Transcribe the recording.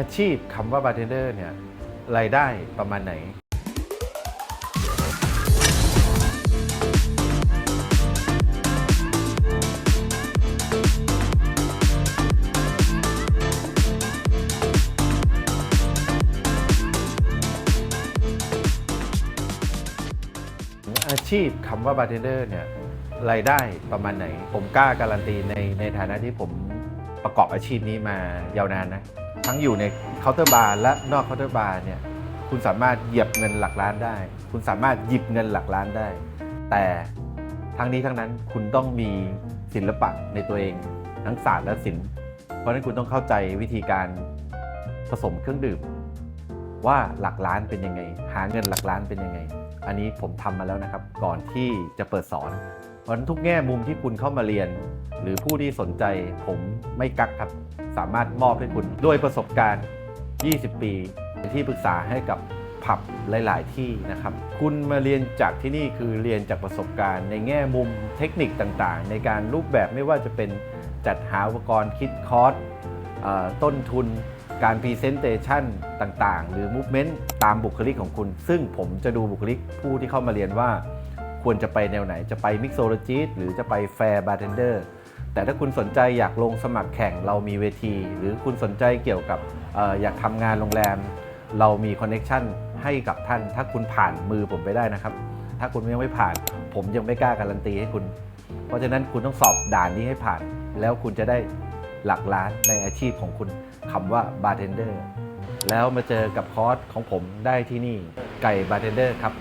อาชีพคำว่าบาร์เทนเดอร์เนี่ยรายได้ประมาณไหน อาชีพคำว่าบาร์เทนเดอร์เนี่ยรายได้ประมาณไหน ผมกล้าการันตีในในฐานะที่ผมประกอบอาชีพนี้มายาวนานนะ ทั้งอยู่ในเคาน์เตอร์บาร์และนอกเคาน์เตอร์บาร์เนี่ยคุณสามารถเหยียบเงินหลักล้านได้ คุณสามารถหยิบเงินหลักล้านได้ แต่ทั้งนี้ทั้งนั้นคุณต้องมีศิลปะในตัวเองทั้งศาสตร์และศิลป์เพราะนั้นคุณต้องเข้าใจวิธีการผสมเครื่องดื่ม ว่าหลักล้านเป็นยังไง หาเงินหลักล้านเป็นยังไง อันนี้ผมทำมาแล้วนะครับ ก่อนที่จะเปิดสอน เพราะนั้นทุกแง่มุมที่คุณเข้ามาเรียน หรือผู้ที่สนใจผมไม่กักครับ สามารถมอบให้คุณด้วยประสบการณ์ 20 ปีที่ปรึกษาให้กับผับหลาย ๆ ที่นะครับ คุณมาเรียนจากที่นี่คือเรียนจากประสบการณ์ ในแง่มุมเทคนิคต่าง ๆ ในการรูปแบบไม่ว่าจะเป็นจัดหาอุปกรณ์คิดคอร์สต้นทุนการพรีเซนเตชันต่าง ๆ หรือมูฟเมนต์ตามบุคลิกของคุณ ซึ่งผมจะดูบุคลิกผู้ที่เข้ามาเรียนว่า ควรจะไปแนวไหนจะไปมิกโซโลจิสหรือจะไปแฟร์บาร์เทนเดอร์ แต่ถ้าคุณสนใจอยากลงสมัครแข่งเรามีเวที หรือคุณสนใจเกี่ยวกับอออยากทำงานโรงแรม เรามีคอนเน็ชันให้กับท่าน ถ้าคุณผ่านมือผมไปได้นะครับ ถ้าคุณยังไม่ผ่าน ผมยังไม่กล้าการันตีให้คุณ เพราะฉะนั้นคุณต้องสอบด่านนี้ให้ผ่าน แล้วคุณจะได้หลักล้านในอาชีพของคุณคำว่าบาร์เทนเดอร์แล้วมาเจอกับคอร์สของผมได้ที่นี่ไก่บาร์เทนเดอร์ครับ